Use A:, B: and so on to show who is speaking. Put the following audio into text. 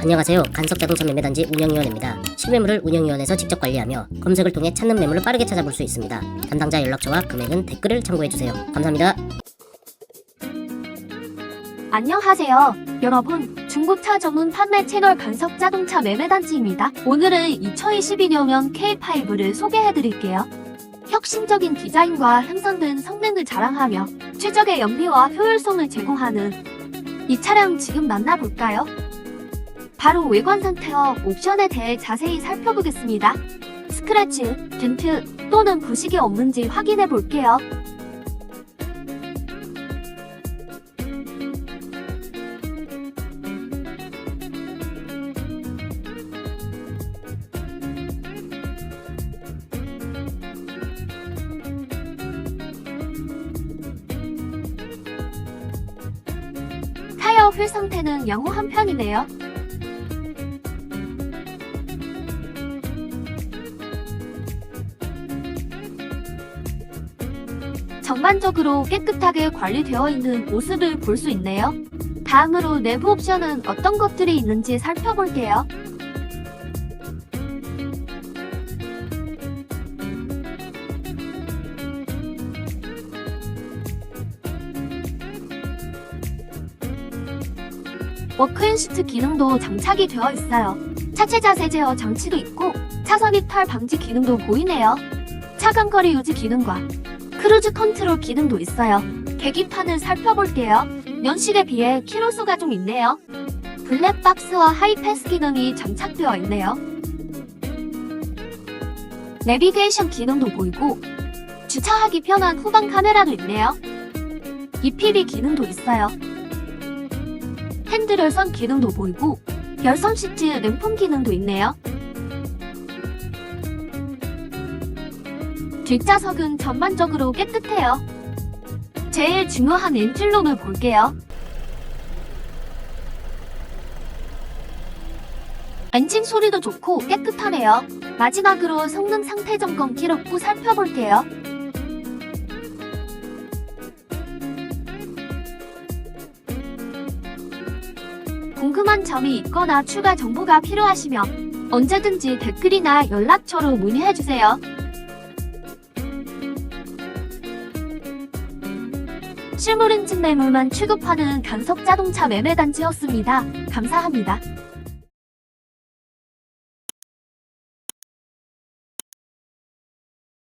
A: 안녕하세요. 간섭자동차 매매단지 운영위원입니다. 실매물을 운영위원회에서 직접 관리하며 검색을 통해 찾는 매물을 빠르게 찾아볼 수 있습니다. 담당자 연락처와 금액은 댓글을 참고해주세요. 감사합니다.
B: 안녕하세요. 여러분, 중고차 전문 판매 채널 간섭 자동차 매매단지입니다. 오늘은 2022년형 K5를 소개해드릴게요. 혁신적인 디자인과 향상된 성능을 자랑하며 최적의 연비와 효율성을 제공하는 이 차량 지금 만나볼까요? 바로 외관 상태와 옵션에 대해 자세히 살펴보겠습니다. 스크래치, 덴트 또는 부식이 없는지 확인해 볼게요. 타이어 휠 상태는 양호 한 편이네요. 전반적으로 깨끗하게 관리되어 있는 모습을 볼 수 있네요. 다음으로 내부 옵션은 어떤 것들이 있는지 살펴볼게요. 워크앤시트 기능도 장착이 되어 있어요. 차체 자세 제어 장치도 있고 차선 이탈 방지 기능도 보이네요. 차간거리 유지 기능과 크루즈 컨트롤 기능도 있어요. 계기판을 살펴볼게요. 연식에 비해 키로수가 좀 있네요. 블랙박스와 하이패스 기능이 장착되어 있네요. 내비게이션 기능도 보이고 주차하기 편한 후방 카메라도 있네요. EPD 기능도 있어요. 핸들 열선 기능도 보이고 열선 시트 냉풍 기능도 있네요. 뒷좌석은 전반적으로 깨끗해요. 제일 중요한 엔진룸을 볼게요. 엔진 소리도 좋고 깨끗하네요. 마지막으로 성능 상태 점검 기록부 살펴볼게요. 궁금한 점이 있거나 추가 정보가 필요하시면 언제든지 댓글이나 연락처로 문의해주세요. 실물 인증 매물만 취급하는 간섭 자동차 매매단지였습니다. 감사합니다.